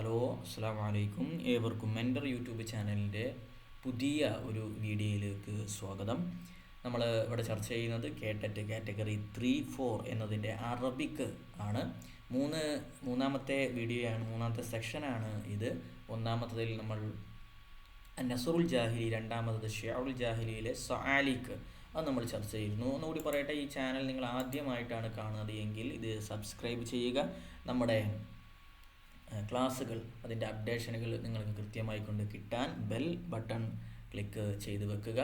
Hello അസ്സാം വലൈക്കും ഏവർക്കും മെൻഡർ യൂട്യൂബ് ചാനലിന്റെ പുതിയ ഒരു വീഡിയോയിലേക്ക് സ്വാഗതം. നമ്മൾ ഇവിടെ ചർച്ച ചെയ്യുന്നത് കേട്ടറ്റ് കാറ്റഗറി ത്രീ ഫോർ എന്നതിന്റെ അറബിക്ക് ആണ്. മൂന്ന് മൂന്നാമത്തെ വീഡിയോയാണ് മൂന്നാമത്തെ സെക്ഷനാണ് ഇത്. ഒന്നാമത്തതിൽ നമ്മൾ നസറുൽ ജാഹിലി രണ്ടാമത്തത് ഷിയാവുൽ ജാഹിലിയിലെ സാലിക്ക് അത് നമ്മൾ ചർച്ച ചെയ്യുന്നു. ഒന്നുകൂടി പറയട്ടെ ഈ ചാനൽ നിങ്ങൾ ആദ്യമായിട്ടാണ് കാണുന്നത് എങ്കിൽ ഇത് സബ്സ്ക്രൈബ് ചെയ്യുക. നമ്മുടെ ക്ലാസ്സുകൾ അതിന്റെ അപ്ഡേഷനുകൾ നിങ്ങൾക്ക് കൃത്യമായി കൊണ്ട് കിട്ടാൻ ബെൽ ബട്ടൺ ക്ലിക്ക് ചെയ്ത് വെക്കുക.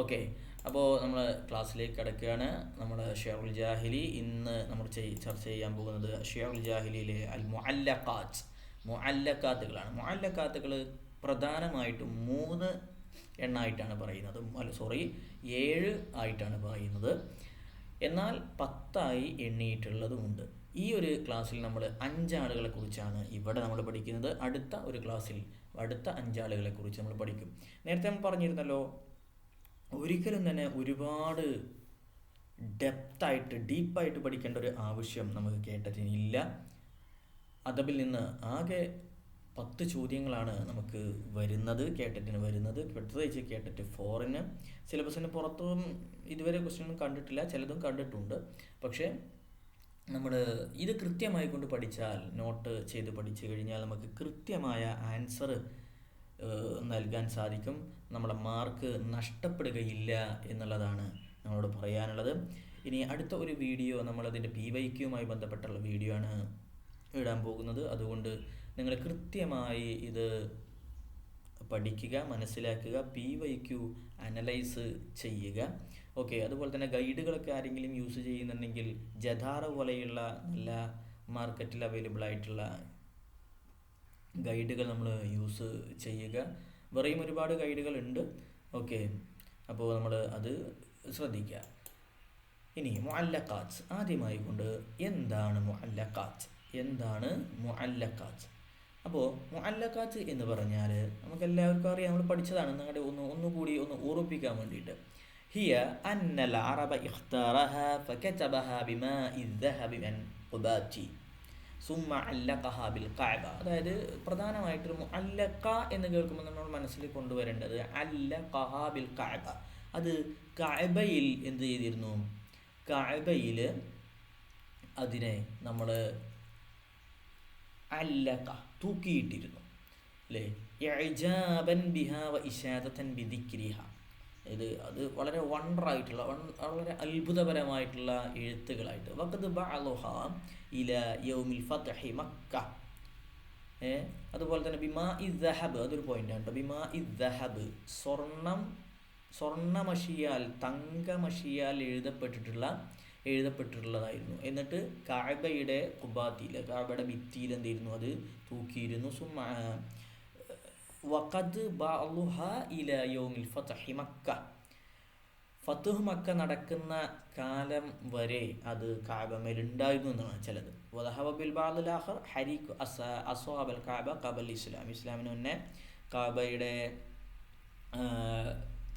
ഓക്കെ അപ്പോൾ നമ്മൾ ക്ലാസ്സിലേക്ക് കിടക്കുകയാണ്. നമ്മൾ ഷെയറുൽ ജാഹിലി ഇന്ന് നമ്മൾ ചർച്ച ചെയ്യാൻ പോകുന്നത് ഷെയറുൽ ജാഹിലിയിലെ അൽ മുഅല്ലഖാത്ത് മുഅല്ലഖാത്തുകളാണ്. മുഅല്ലഖാത്തുകൾ പ്രധാനമായിട്ടും മൂന്ന് എണ്ണായിട്ടാണ് പറയുന്നത്. സോറി ഏഴ് ആയിട്ടാണ് പറയുന്നത്. എന്നാൽ പത്തായി എണ്ണിയിട്ടുള്ളതുമുണ്ട്. ഈ ഒരു ക്ലാസ്സിൽ നമ്മൾ അഞ്ചാളുകളെ കുറിച്ചാണ് ഇവിടെ നമ്മൾ പഠിക്കുന്നത്. അടുത്ത ഒരു ക്ലാസ്സിൽ അടുത്ത അഞ്ചാളുകളെ കുറിച്ച് നമ്മൾ പഠിക്കും. നേരത്തെ നമ്മൾ പറഞ്ഞിരുന്നല്ലോ ഒരിക്കലും തന്നെ ഒരുപാട് ഡെപ്തായിട്ട് ഡീപ്പായിട്ട് പഠിക്കേണ്ട ഒരു ആവശ്യം നമുക്ക് കേട്ടതിനില്ല അതബിൽ നിന്ന് ആകെ പത്ത് ചോദ്യങ്ങളാണ് നമുക്ക് വരുന്നത് കേട്ടറ്റിന് വരുന്നത്. പ്രത്യേകിച്ച് കേട്ടറ്റ് ഫോറിന്. സിലബസിന് പുറത്തും ഇതുവരെ ക്വസ്റ്റ്യനും കണ്ടിട്ടില്ല ചിലതും കണ്ടിട്ടുണ്ട്. പക്ഷേ നമ്മൾ ഇത് കൃത്യമായി കൊണ്ട് പഠിച്ചാൽ നോട്ട് ചെയ്ത് പഠിച്ചു കഴിഞ്ഞാൽ നമുക്ക് കൃത്യമായ ആൻസർ നൽകാൻ സാധിക്കും. നമ്മുടെ മാർക്ക് നഷ്ടപ്പെടുകയില്ല എന്നുള്ളതാണ് നമ്മളോട് പറയാനുള്ളത്. ഇനി അടുത്ത ഒരു വീഡിയോ നമ്മളതിന്റെ പി വൈ ക്യുമായി ബന്ധപ്പെട്ടുള്ള വീഡിയോ ആണ് ഇടാൻ പോകുന്നത്. അതുകൊണ്ട് നിങ്ങൾ കൃത്യമായി ഇത് പഠിക്കുക മനസ്സിലാക്കുക പി വൈ ക്യു അനലൈസ് ചെയ്യുക. ഓക്കെ അതുപോലെ തന്നെ ഗൈഡുകളൊക്കെ ആരെങ്കിലും യൂസ് ചെയ്യുന്നുണ്ടെങ്കിൽ ജഥാറ പോലെയുള്ള നല്ല മാർക്കറ്റിൽ അവൈലബിൾ ആയിട്ടുള്ള ഗൈഡുകൾ നമ്മൾ യൂസ് ചെയ്യുക. വേറെയും ഒരുപാട് ഗൈഡുകൾ ഉണ്ട്. ഓക്കെ അപ്പോൾ നമ്മൾ അത് ശ്രദ്ധിക്കുക. ഇനി മുഅല്ലഖാത്ത് ആദ്യമായി കൊണ്ട് എന്താണ് മുഅല്ലഖാത്ത്? എന്താണ് മുഅല്ലഖാത്ത്? അപ്പോൾ മുഅല്ലഖാത്ത് എന്ന് പറഞ്ഞാൽ നമുക്ക് എല്ലാവർക്കും അറിയാം നമ്മൾ പഠിച്ചതാണ് നിങ്ങളുടെ ഒന്ന് ഒന്നുകൂടി ഒന്ന് ഓർമ്മിപ്പിക്കാൻ വേണ്ടിയിട്ട് ഹിയ അന്നൽ അറബ ഇഖ്താറഹ ഫകതബഹ ബിമാഇ الذهب من قباتي സുമ്മ അല്ലഖഹ ബിൽ കഅബ അതായത് പ്രധാനമായിട്ട് മുഅല്ലഖ എന്ന് കേൾക്കുമ്പോൾ നമ്മൾ മനസ്സിൽ കൊണ്ടുവരേണ്ടത് അല്ലഖഹ ബിൽ കഅബ അത് കഅബയിൽ എന്ത് ചെയ്തിരുന്നു കഅബയിൽ അതിനെ നമ്മൾ അല്ലഖ തൂക്കിയിട്ടിരുന്നു. അല്ലേ? വ ബിദിക്രിഹ ഇത് അത് വളരെ വണ്ടറായിട്ടുള്ള വളരെ അത്ഭുതപരമായിട്ടുള്ള എഴുത്തുകളായിട്ട്. വഖദ് ബഅലുഹ ഇല യൗമിൽ ഫത്ഹി മക്ക. ഏ? അതുപോലെ തന്നെ ബിമാ ഇ ദഹബ് അതൊരു പോയിന്റാണ് കേട്ടോ. ബിമാ ഇ ദഹബ് സ്വർണം സ്വർണമഷിയാൽ തങ്കമഷിയാൽ എഴുതപ്പെട്ടിട്ടുള്ള എഴുതപ്പെട്ടിട്ടുള്ളതായിരുന്നു. എന്നിട്ട് കാബയുടെ കുബാത്തിയിൽ കാബയുടെ ഭിത്തിയിൽ എന്തായിരുന്നു അത് തൂക്കിയിരുന്നു. വഖദ് ഇല യൗമിൽ ഫത്ഹി മക്ക. ഫത്തുഹ് മക്ക നടക്കുന്ന കാലം വരെ അത് കാബമേൽ ഉണ്ടായിരുന്നു എന്നാണ് ചിലത്. വദഹബിൽ ആഖർ ഹരീഖ് അസ കാബ കബൽ ഇസ്ലാം. ഇസ്ലാമിന് മുന്നേ കാബയുടെ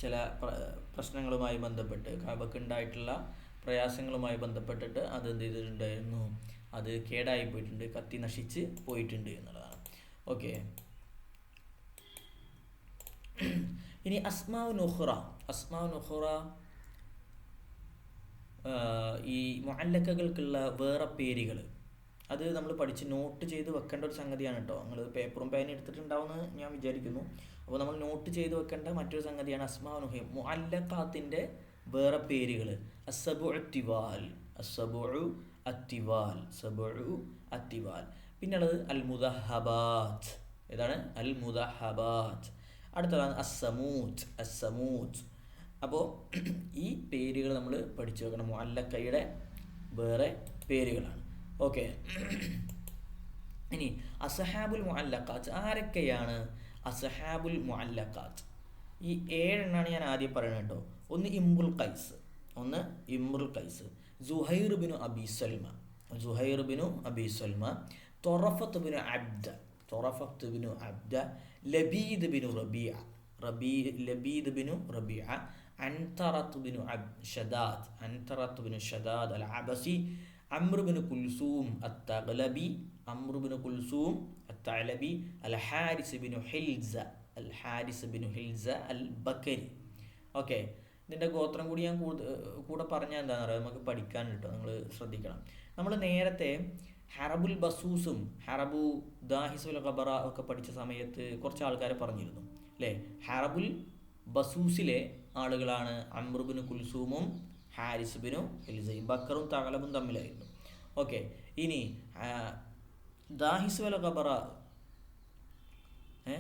ചില പ്ര- പ്രശ്നങ്ങളുമായി ബന്ധപ്പെട്ട് കാബക്ക് ഉണ്ടായിട്ടുള്ള പ്രയാസങ്ങളുമായി ബന്ധപ്പെട്ടിട്ട് അത് എന്ത് ചെയ്തിട്ടുണ്ടായിരുന്നു? അത് കേടായി പോയിട്ടുണ്ട് കത്തി നശിച്ച് പോയിട്ടുണ്ട് എന്നുള്ളതാണ്. ഓക്കെ ഇനി അസ്മാവ് നുഹ്റ അസ്മാവ് നുഹ്റ ഈ മുഅല്ലക്കകൾക്കുള്ള വേറെ പേരുകൾ അത് നമ്മൾ പഠിച്ച് നോട്ട് ചെയ്ത് വെക്കേണ്ട ഒരു സംഗതിയാണ് കേട്ടോ നിങ്ങൾ പേപ്പറും പേനും എടുത്തിട്ടുണ്ടാവുമെന്ന് ഞാൻ വിചാരിക്കുന്നു. അപ്പോൾ നമ്മൾ നോട്ട് ചെയ്ത് വെക്കേണ്ട മറ്റൊരു സംഗതിയാണ് അസ്മാവ് നുഹി മുഅല്ലക്കാത്തിന്റെ വേറെ പേരുകൾ അസബു അത്തിവാൽ. അസബു അത്തിവാൽ. സബു അത്തിവാൽ. പിന്നുള്ളത് അൽ മുദഹബാത്ത് ഏതാണ്? അൽ മുദഹബാത്ത് അടുത്തതാണ് അസമൂത്ത് അസമൂത്ത് അപ്പോൾ ഈ പേരുകൾ നമ്മൾ പഠിച്ചു വെക്കണം. അല്ലക്കയുടെ വേറെ പേരുകളാണ്. ഓക്കെ. ഇനി അസഹാബുൽ മുഅല്ലഖാത്ത്. ആരൊക്കെയാണ് അസഹാബുൽ മുഅല്ലഖാത്ത്? ഈ ഏഴെണ്ണാണ് ഞാൻ ആദ്യം പറയുന്നത് കേട്ടോ. ഒന്ന് ഇംബുൽ ഖൈസ് ഒന്ന് Imrul Qais. Zuhair bin Abi Salma Zuhair bin Abi Salma. Tarafa bin Abd Tarafa bin അബ്ദ. ലബീദ് Binu Rabia റബീ ലബീദ് Binu Rabia അൻതറത്ത് Binu അബ് ഷദാദ് അൻതറത്ത് Binu Shaddad al Absi Amr bin Kulthum Attaghlabi Amr bin Kulthum Attalabi al Harith bin Hilza al Harith bin Hilza al Bakri okay ഇതിന്റെ ഗോത്രം കൂടി ഞാൻ കൂടെ പറഞ്ഞാൽ എന്താണെന്ന് അറിയാം? നമുക്ക് പഠിക്കാൻ കിട്ടും നിങ്ങൾ ശ്രദ്ധിക്കണം. നമ്മൾ നേരത്തെ ഹറബുൽ ബസൂസും ഹറബു ദാഹിസുൽ ഖബറ ഒക്കെ പഠിച്ച സമയത്ത് കുറച്ച് ആൾക്കാരെ പറഞ്ഞിരുന്നു. അല്ലേ? ഹറബുൽ ബസൂസിലെ ആളുകളാണ് അമ്രുബിന് കുൽസൂമും ഹാരിസുബിനും എലിസയും ബക്കറും തകലബും തമ്മിലായിരുന്നു. ഓക്കെ. ഇനി ദാഹിസുൽ ഖബറ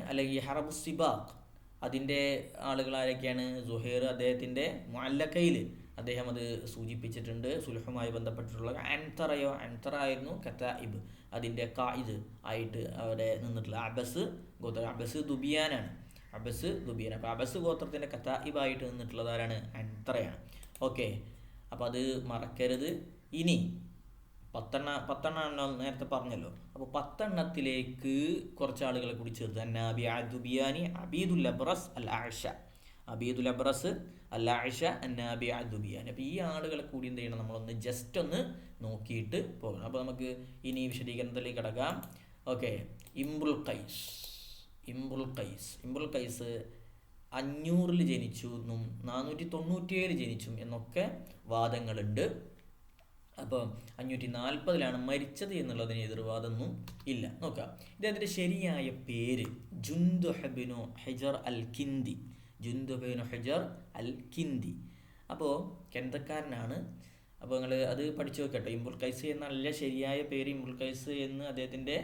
അല്ലെങ്കിൽ ഹറബു സിബാഖ് അതിന്റെ ആളുകൾ ആരൊക്കെയാണ്? സുഹൈർ അദ്ദേഹത്തിന്റെ മുല്ലക്കയിൽ അദ്ദേഹം അത് സൂചിപ്പിച്ചിട്ടുണ്ട്. സുലഹുമായി ബന്ധപ്പെട്ടിട്ടുള്ള അൻതറയോ അൻതറ ആയിരുന്നു കത്തായിബ് അതിന്റെ കായിദ് ആയിട്ട് അവിടെ നിന്നിട്ടുള്ള അബസ് ഗോത്ര അബസ് ദുബിയാനാണ്. അബസ് ദുബിയാൻ. അപ്പോൾ അബസ് ഗോത്രത്തിന്റെ കത്തായിബായിട്ട് നിന്നിട്ടുള്ളത് ആരാണ്? അൻതറയാണ്. ഓക്കെ. അപ്പോൾ അത് മറക്കരുത്. ഇനി പത്തെണ്ണ പത്തെണ്ണം നേരത്തെ പറഞ്ഞല്ലോ. അപ്പോൾ പത്തെണ്ണത്തിലേക്ക് കുറച്ച് ആളുകളെ കൂടി ചേർത്ത്. അന്നാബി അദുബിയാനി അബീദുൽ അബ്രസ് അൽ ആഷ അബീദുൽ അബ്രസ് അൽ ആഷ അന്നാബി അദുബിയാനി അപ്പോൾ ഈ ആളുകളെ കൂടി എന്ത് ചെയ്യണം? നമ്മളൊന്ന് ജസ്റ്റ് ഒന്ന് നോക്കിയിട്ട് പോകണം. അപ്പോൾ നമുക്ക് ഇനി വിശദീകരണത്തിലേക്ക് കിടക്കാം. ഓക്കെ ഇംബുൽ കൈസ് ഇംബുൽ കൈസ് ഇംബുൽ കൈസ് അഞ്ഞൂറിൽ ജനിച്ചു എന്നും നാനൂറ്റി തൊണ്ണൂറ്റിയേഴ് ജനിച്ചു എന്നൊക്കെ വാദങ്ങളുണ്ട്. അപ്പോൾ അഞ്ഞൂറ്റി നാൽപ്പതിലാണ് മരിച്ചത് എന്നുള്ളതിന് എതിർവാദമൊന്നും ഇല്ല. നോക്കാം. ഇദ്ദേഹത്തിന്റെ ശരിയായ പേര് ജുന്ദുഹബിനു ഹെജർ അൽ കിന്തി ജുന്ദുഹബിനു ഹെജർ അൽ കിന്തി അപ്പോൾ കെന്തക്കാരനാണ് അപ്പോൾ നിങ്ങൾ അത് പഠിച്ചു വെക്കട്ടെ ഇമ്പുൾ കൈസ് എന്നല്ല ശരിയായ പേര് ഇമ്പുൾ കൈസ് എന്ന് അദ്ദേഹത്തിന്റെ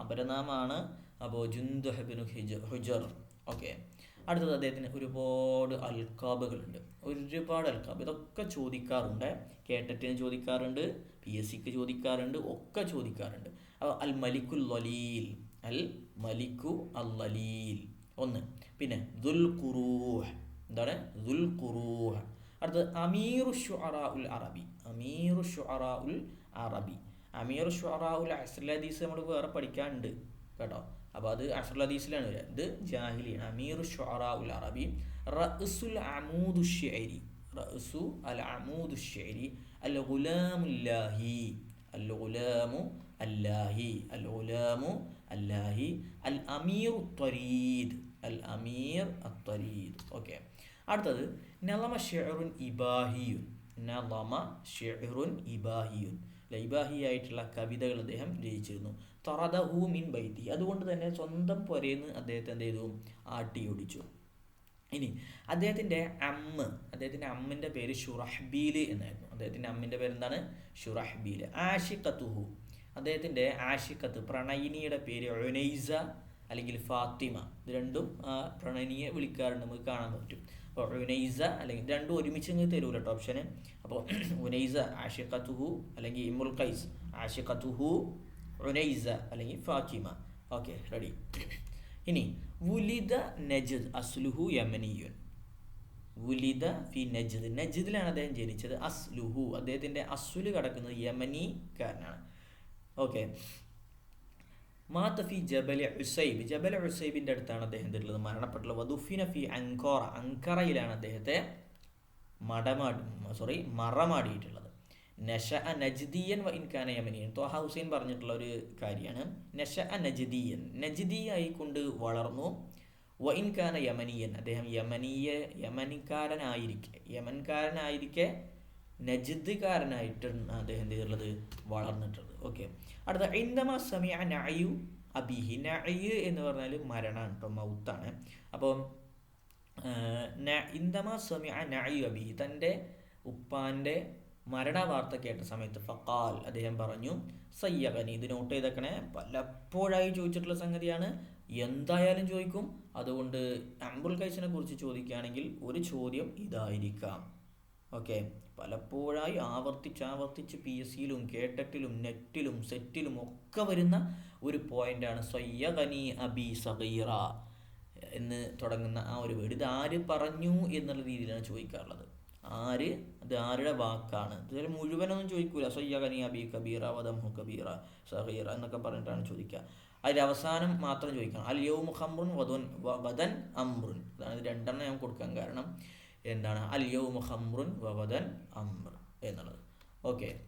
അപരനാമാണ് അപ്പോൾ ജുന്ദുഹബിനു ഹിജർ ഹുജർ. ഓക്കെ. അടുത്തത് അദ്ദേഹത്തിന് ഒരുപാട് അൽക്കാബുകളുണ്ട്. ഒരുപാട് അൽക്കാബ്. ഇതൊക്കെ ചോദിക്കാറുണ്ട്. കേട്ടറ്റിന് ചോദിക്കാറുണ്ട് പി എസ് സിക്ക് ചോദിക്കാറുണ്ട് ഒക്കെ ചോദിക്കാറുണ്ട്. അപ്പോൾ അൽ മലിക്കുൽ ലലീൽ അൽ മലിക്കു അൽ ലലീൽ ഒന്ന്. പിന്നെ ദുൽ ഖുറൂഹ്. എന്താണ്? ദുൽ ഖുറൂഹ്. അടുത്തത് അമീറു ഷുഅറാ ഉൽ അറബി. അമീറു ഷുഅറാ ഉൽ അറബി. അമീറു ഷുഅറാ ഉൽ അസ്ലദീസ് നമ്മൾ വേറെ പഠിക്കാനുണ്ട്. കേട്ടോ. അപ്പോൾ അത് അഷറുൽ ഹദീസിലാണ് വരിക. ഇത് ജാഹിലിയാണ്. അമീർ ഷുഅറ ഉൽ അറബി. റഅസുൽ അമൂദു ഷെരി റഅസു അൽ അമൂദു ഷെരി അൽ ഗുലാമുല്ലാഹി അൽ ഗുലാമു അല്ലാഹി. അൽ ഗുലാമു അല്ലാഹി. അൽ അമീർ ത്വരീദ്. അൽ അമീർ അത്വരീദ്. ഓക്കെ. അടുത്തത്. നലമ ഷെറുൻ ഇബാഹിയുൻ. നലമ ഷെറുൻ ഇബാഹിയുൻ. ലൈബാഹിയായിട്ടുള്ള കവിതകൾ അദ്ദേഹം രചിച്ചിരുന്നു. തറദഹു മിൻ ബൈത്തി. അതുകൊണ്ട് തന്നെ സ്വന്തം പുരയെന്ന് അദ്ദേഹത്തെ എന്ത് ചെയ്തു? ആട്ടി ഓടിച്ചു ഇനി അദ്ദേഹത്തിന്റെ അമ്മ അദ്ദേഹത്തിന്റെ അമ്മിന്റെ പേര് ഷുറഹ്ബീൽ എന്നായിരുന്നു. അദ്ദേഹത്തിന്റെ അമ്മിന്റെ പേര് എന്താണ് ഷുറഹ്ബീൽ. ആഷിഖത്തുഹു. അദ്ദേഹത്തിന്റെ ആഷിഖത്ത് പ്രണയിനിയുടെ പേര് ഒനൈസ അല്ലെങ്കിൽ ഫാത്തിമ. ഇത് രണ്ടും പ്രണയിനിയെ വിളിക്കാറുണ്ട്. നമുക്ക് കാണാൻ പറ്റും. അപ്പോൾ ഉനൈസ അല്ലെങ്കിൽ രണ്ടും ഒരുമിച്ച് ഇങ്ങ് തരൂല കേട്ടോ ഓപ്ഷന് അപ്പോൾ ഉനൈസ ആഷിഖത്തുഹു അല്ലെങ്കിൽ ഇമുൽ ഖൈസ് ആഷിഖത്തുഹു ഉനൈസ അല്ലെങ്കിൽ ഫാത്തിമ. Okay ready. ഇനി വുലിദ നജദ് അസ്ലുഹു യമനിയുൻ. വുലിദ ഫി നജദ്. നജദിലാണ് അദ്ദേഹം ജനിച്ചത്. അസ്ലുഹു അദ്ദേഹത്തിന്റെ അസ്ലുൽ കിടക്കുന്നത് യമനിക്കാരനാണ്. ഓക്കെ. മാത്തഫി ജബൽ ഉസൈബ്. ജബൽ ഉസൈബിന്റെ അടുത്താണ് അദ്ദേഹം ഉള്ളത് മരണപ്പെട്ടുള്ളത്. വദുഫിന ഫി അങ്കോറ അങ്കറയിലാണ് അദ്ദേഹത്തെ മടമാടി സോറി മറമാടിയിട്ടുള്ളത്. നഷ അ വ ഇൻകാന യമനിയൻ. ത്വാഹ ഹുസൈൻ പറഞ്ഞിട്ടുള്ള ഒരു കാര്യമാണ്. നഷ അ നജ്ദിയൻ നജ്ദിയായിക്കൊണ്ട് വളർന്നു. വ ഇൻകാന യമനിയൻ. അദ്ദേഹം യമനീയ യമനിക്കാരനായിരിക്കെ. യമൻകാരനായിരിക്കെ നജിദ്കാരനായിട്ടാണ് അദ്ദേഹം ചെയ്തിട്ടുള്ളത്? വളർന്നിട്ടുള്ളത്. ഓക്കെ. അടുത്ത ഇന്നമ സമയ നായു അബിഹി. നായ് എന്ന് പറഞ്ഞാൽ മരണമാണ് കേട്ടോ മൗത്താണ്. അപ്പോൾ ഇന്ദമ സമയ നായു അബിഹി. തന്റെ ഉപ്പാന്റെ മരണവാർത്ത കേട്ട സമയത്ത് ഫക്കാൽ അദ്ദേഹം പറഞ്ഞു സയ്യകനി ഇത് നോട്ട് ചെയ്തേക്കണേ. പലപ്പോഴായി ചോദിച്ചിട്ടുള്ള സംഗതിയാണ്. എന്തായാലും ചോദിക്കും. അതുകൊണ്ട് അമ്പുൽ കൈസിനെ കുറിച്ച് ചോദിക്കുകയാണെങ്കിൽ ഒരു ചോദ്യം ഇതായിരിക്കാം. ഓക്കെ പലപ്പോഴായി ആവർത്തിച്ച് ആവർത്തിച്ച് പി എസ് സിയിലും കേട്ടട്ടിലും നെറ്റിലും സെറ്റിലും ഒക്കെ വരുന്ന ഒരു പോയിന്റാണ് സയ്യകനി അബി സഗീറ എന്ന് തുടങ്ങുന്ന ആ ഒരു വേർഡ്. ഇത് ആര് പറഞ്ഞു എന്നുള്ള രീതിയിലാണ് ചോദിക്കാറുള്ളത്. ആര്? അത് ആരുടെ വാക്കാണ്? ഇതിൽ മുഴുവനൊന്നും ചോദിക്കൂല. സയ്യകനി ബി കബീറ വദംഹു കബീറ സഹീറ എന്നൊക്കെ പറഞ്ഞിട്ടാണ് ചോദിക്കുക അതിൽ അവസാനം മാത്രം ചോദിക്കണം. അൽ യൗ മുഹമ്രുൻ വധുൻ വദൻ അമ്രുൻ. അതാണ് രണ്ടെണ്ണം ഞാൻ കൊടുക്കാൻ കാരണം. എന്താണ്? അൽ യൗ മുഹമ്രുൻ വദൻ അമ്ര എന്നുള്ളത്. ഓക്കെ.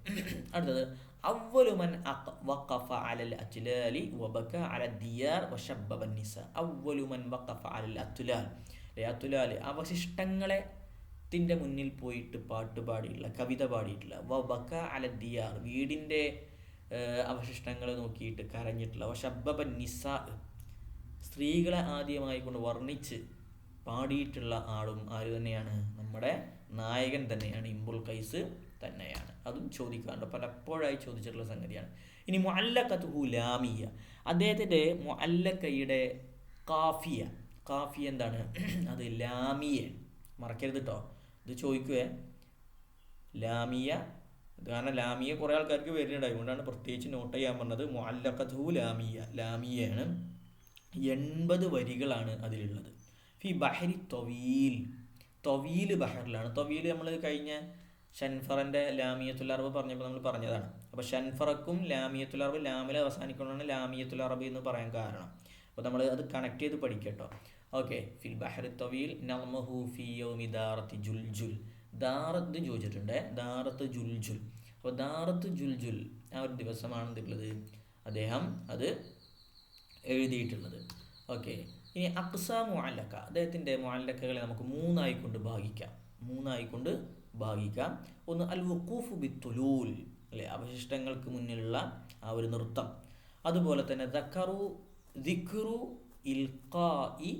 അടുത്തത്. അവലുമൻ വഖഫ അലൽ അത്ലാലി വബക അല ദിയാർ വഷബ്ബ നിസ. അവലുമൻ വഖഫ അലൽ അത്ലാൽ. അത്തുലാൽ അവശിഷ്ടങ്ങളെ ത്തിന്റെ മുന്നിൽ പോയിട്ട് പാട്ട് പാടിയിട്ടില്ല കവിത പാടിയിട്ടില്ല. വ ബക്ക അല ദിയാർ വീടിന്റെ അവശിഷ്ടങ്ങൾ നോക്കിയിട്ട് കരഞ്ഞിട്ടില്ല. വ ശബ്ബബ നിസാ സ്ത്രീകളെ ആദ്യമായി കൊണ്ട് വർണിച്ച് പാടിയിട്ടുള്ള ആളും ആര് തന്നെയാണ്? നമ്മുടെ നായകൻ തന്നെയാണ് ഇമ്പുൽ കൈസ് തന്നെയാണ്. അതും ചോദിക്കാറുണ്ട്. പലപ്പോഴായി ചോദിച്ചിട്ടുള്ള സംഗതിയാണ്. ഇനി മുഅല്ലക്കത്തുഹു ലാമിയ. അദ്ദേഹത്തിന്റെ മുഅല്ലക്കയുടെ കാഫിയ. കാഫിയ എന്താണ്? അത് ലാമിയ മറക്കരുത് കേട്ടോ ഇത് ചോദിക്കുവേ? ലാമിയ കാരണം ലാമിയ കുറേ ആൾക്കാർക്ക് വരുന്നുണ്ട്. അതുകൊണ്ടാണ് പ്രത്യേകിച്ച് നോട്ട് ചെയ്യാൻ പറഞ്ഞത്. മുഅല്ലക്കത്തുഹു ലാമിയ ലാമിയാണ് എൺപത് വരികളാണ് അതിലുള്ളത്. ഫി ബഹരി തൊവീൽ. തൊവീൽ ബഹറിലാണ്. തൊവീൽ നമ്മൾ കഴിഞ്ഞ ഷൻഫറിന്റെ ലാമിയത്തുൽ അറബ് പറഞ്ഞപ്പോൾ നമ്മൾ പറഞ്ഞതാണ്. അപ്പോൾ ഷൻഫറക്കും ലാമിയത്തുൽ അറബ് ലാമിൽ അവസാനിക്കുന്നതാണ് ലാമിയത്തുൽ അറബ് എന്ന് പറയാൻ കാരണം. അപ്പോൾ നമ്മൾ അത് കണക്ട് ചെയ്ത് പഠിക്കട്ടോ. ഓക്കെ ഫിൽ ബഹർ തവീൽ നമഹു ഫി യൗമി ദാറത്തി ജുൽ ജുൽ ദാറത്ത് ചോദിച്ചിട്ടുണ്ട് ദാറത്ത് ജുൽജുൽ. ജുൽ അപ്പോൾ ദാറത്ത് ജുൽ ജുൽ ആ ഒരു ദിവസമാണ് എന്തുള്ളത്? അദ്ദേഹം അത് എഴുതിയിട്ടുള്ളത്. ഓക്കെ ഇനി അക്സ മുഅല്ലക്ക അദ്ദേഹത്തിന്റെ മുഅല്ലക്കകളെ നമുക്ക് മൂന്നായി കൊണ്ട് ഭാഗിക്കാം. മൂന്നായി കൊണ്ട് ഭാഗിക്കാം. ഒന്ന് അൽ വഖൂഫ് തുലൂൽ അല്ലെ അവശിഷ്ടങ്ങൾക്ക് മുന്നിലുള്ള ആ ഒരു നൃത്തം. അതുപോലെ തന്നെ ദക്കറു ദിക്റു ഇൽഖാഇ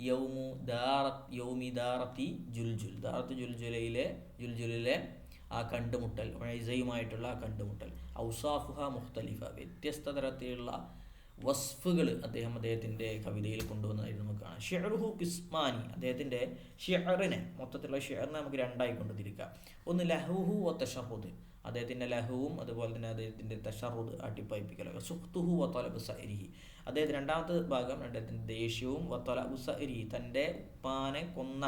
യൗമു ദാറത്ത് യൗമി ദാറത്തി ജുൽജുൽ. ദാറത്ത് ജുൽജുലയിലെ ജുൽജുലിലെ ആ കണ്ടുമുട്ടൽ വൈസയുമായിട്ടുള്ള ആ കണ്ടുമുട്ടൽ. ഔസാഫുഹ മുഖ്തലിഫ വ്യത്യസ്ത തരത്തിലുള്ള വസ്ഫുകൾ അദ്ദേഹം അദ്ദേഹത്തിന്റെ കവിതയിൽ കൊണ്ടുവന്നതായിട്ട് നമുക്ക് കാണാം. ഷെഹറുഹു കിസ്മാനി അദ്ദേഹത്തിന്റെ ഷെഹറിനെ മൊത്തത്തിലുള്ള ഷെഹറിനെ നമുക്ക് രണ്ടായി കൊണ്ടുതിരിക്കാം. ഒന്ന് ലഹുഹു ഒ തഷറുദ് അദ്ദേഹത്തിന്റെ ലഹുവും അതുപോലെ തന്നെ അദ്ദേഹത്തിന്റെ തഷറുദ് അട്ടിപ്പയിപ്പിക്കലൊക്കെ സുഖ്തുഹു വത്തോലബ് സരിഹി അദ്ദേഹത്തിന് രണ്ടാമത്തെ ഭാഗം അദ്ദേഹത്തിന്റെ ദേഷ്യവും വത്തോലബു സൈരിഹി തന്റെ ഉപ്പാനെ കൊന്ന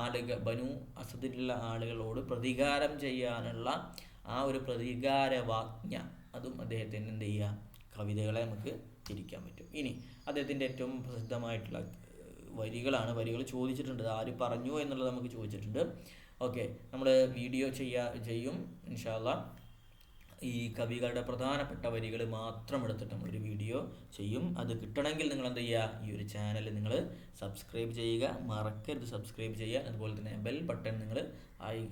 ആളുകൾ ബനു അസദിലുള്ള ആളുകളോട് പ്രതികാരം ചെയ്യാനുള്ള ആ ഒരു പ്രതികാരവാജ്ഞ അതും അദ്ദേഹത്തിന് എന്ത് ചെയ്യുക? കവിതകളെ നമുക്ക് തിരിക്കാൻ പറ്റും. ഇനി അദ്ദേഹത്തിന്റെ ഏറ്റവും പ്രസിദ്ധമായിട്ടുള്ള വരികളാണ്. വരികൾ ചോദിച്ചിട്ടുണ്ട്. ആര് പറഞ്ഞു എന്നുള്ളത് നമുക്ക് ചോദിച്ചിട്ടുണ്ട്. ഓക്കെ നമ്മൾ വീഡിയോ ചെയ്യാ ചെയ്യും ഇൻഷാല്ല ഈ കവികളുടെ പ്രധാനപ്പെട്ട വരികൾ മാത്രം എടുത്തിട്ട് നമ്മളൊരു വീഡിയോ ചെയ്യും. അത് കിട്ടണമെങ്കിൽ നിങ്ങൾ എന്ത് ചെയ്യുക ഈ ഒരു ചാനൽ നിങ്ങൾ സബ്സ്ക്രൈബ് ചെയ്യുക. മറക്കരുത് സബ്സ്ക്രൈബ് ചെയ്യുക അതുപോലെ തന്നെ ബെൽ ബട്ടൺ നിങ്ങൾ ആയി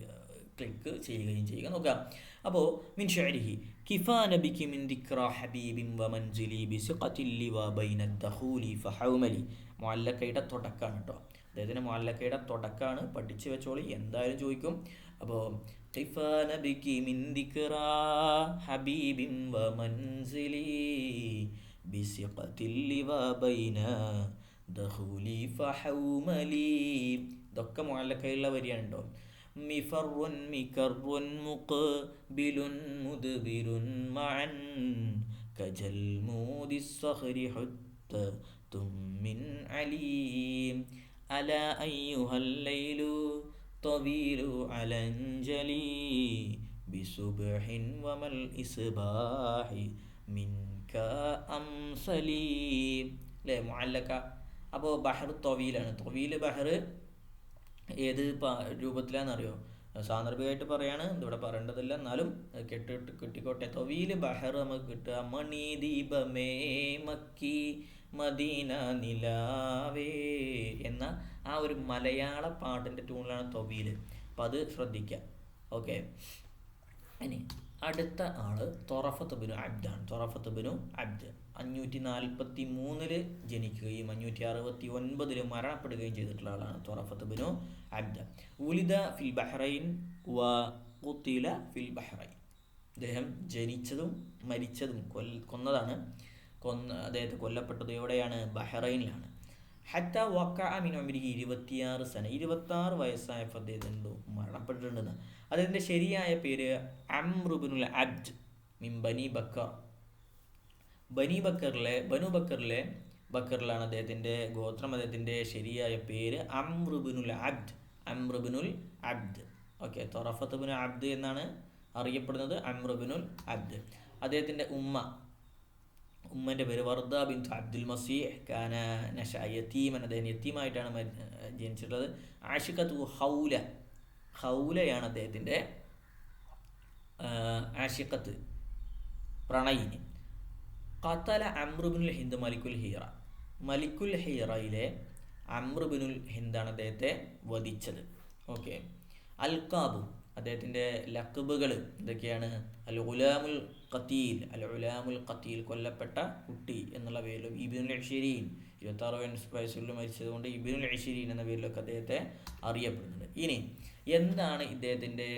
ക്ലിക്ക് ചെയ്യുകയും ചെയ്യുക. നോക്കാം അപ്പോൾ മിൻ ഷഅരിഹി കിഫാന ബികി മിൻ ദിക്ര ഹബീബിൻ വമൻസിലി ബിസിഖത്തിൽ ബൈന ദഹൂലി ഫഹൗമലി. മുല്ലക്കയുടെ തുടക്കമാണ് കേട്ടോ അദ്ദേഹത്തിന്റെ മുല്ലക്കയുടെ തുടക്കമാണ് പഠിച്ചു വെച്ചോളി. എന്തായാലും ചോദിക്കും. അപ്പോൾ ബൈന ദഹൂലി ഇതൊക്കെ മുല്ലക്കയുള്ള വരിയാണ് കേട്ടോ മിഫറുൻ മഅൻ من عليم ألا أيها الليل طويل على انجلي بصبح وما الإصباح منك أمصلي لا معلقة അപ്പോൾ ബഹർ തൊവീലാണ് തൊവീൽ ബഹർ ഏത് രൂപത്തിലാണെന്നറിയോ സാന്ദർഭികമായിട്ട് പറയാണ് ഇതിവിടെ പറയേണ്ടതില്ല എന്നാലും കെട്ടിട്ട് കിട്ടിക്കോട്ടെ തൊവീൽ ബഹർ നമുക്ക് കിട്ടുക മണി ദീപമേ മക്കി മദീന നിലാവേ എന്ന ആ ഒരു മലയാള പാട്ടിന്റെ ട്യൂണിലാണ് തൊവീൽ അപ്പം അത് ശ്രദ്ധിക്കുക ഓക്കെ ഇനി അടുത്ത ആൾ തൊറഫത്ത് ബിനു അബ്ദാണ്. തൊറഫത്ത് ബിനു അബ്ദ്. അഞ്ഞൂറ്റി നാൽപ്പത്തി മൂന്നിൽ ജനിക്കുകയും അഞ്ഞൂറ്റി അറുപത്തി ഒൻപതിൽ മരണപ്പെടുകയും ചെയ്തിട്ടുള്ള ആളാണ് തൊറഫത്ത് ബിനു അബ്ദ. ഉലിദ ഫിൽ ബഹ്റൈൻ വ കുത്തില ഫിൽ ബഹ്റൈൻ. അദ്ദേഹം ജനിച്ചതും മരിച്ചതും കൊൽ കൊന്നതാണ്. കൊന്ന അദ്ദേഹത്തെ കൊല്ലപ്പെട്ടത് എവിടെയാണ്? ബഹ്റൈനിലാണ്. ഹത്ത വക്ക അമിൻ അമിരിക്ക് ഇരുപത്തിയാറ് സന ഇരുപത്താറ് വയസ്സായപ്പോൾ അദ്ദേഹത്തിന് എന്തോ? മരണപ്പെട്ടിട്ടുണ്ടെന്ന്. അദ്ദേഹത്തിന്റെ ശരിയായ പേര് അംറുബിനുൽ അബ്ജ് മിൻ ബനി ബക്ക ബനി ബക്കറിലെ ബനു ബക്കറിലെ ബക്കറിലാണ് അദ്ദേഹത്തിന്റെ ഗോത്രം. അദ്ദേഹത്തിന്റെ ശരിയായ പേര് അംറുബിനുൽ അബ്ദ്. അംറുബിനുൽ അബ്ദ്. ഓക്കെ തൊറഫത്ത് ബിനു അബ്ദ് എന്നാണ് അറിയപ്പെടുന്നത്. അംറുബിനുൽ അബ്ദ്. അദ്ദേഹത്തിന്റെ ഉമ്മ ഉമ്മന്റെ പേര് വർദ ബിൻ അബ്ദുൽ മസീഹ് കാന നഷ യത്തീമൻ അദ്ദേഹം യത്തീമായിട്ടാണ് ജനിച്ചിട്ടുള്ളത്. ആഷിഖത്തു ഹൗല ഹൗലയാണ് അദ്ദേഹത്തിന്റെ ആഷിഖത്ത് പ്രണയിനി. ഖത്തല അമ്രുബിനുൽ ഹിന്ദ് മലിക്കുൽ ഹീറ. മലിക്കുൽ ഹീറയിലെ അമ്രുബിനുൽ ഹിന്ദാണ് അദ്ദേഹത്തെ വധിച്ചത്. ഓക്കെ. അൽക്കാബു അദ്ദേഹത്തിന്റെ ലക്കബുകൾ എന്തൊക്കെയാണ്? അൽ ഉലാമുൽ ഖത്തീൽ അൽ ഉലാമുൽ ഖത്തീൽ കൊല്ലപ്പെട്ട കുട്ടി എന്നുള്ള പേരിലും ഇബിനുൽ അഷീരീൻ ഇരുപത്താറ് വയസ്സിൽ മരിച്ചതുകൊണ്ട് ഇബിനുൽ അഷീരീൻ എന്ന പേരിലൊക്കെ അദ്ദേഹത്തെ അറിയപ്പെടുന്നുണ്ട്. ഇനി എന്താണ് ഇദ്ദേഹത്തിന്റെ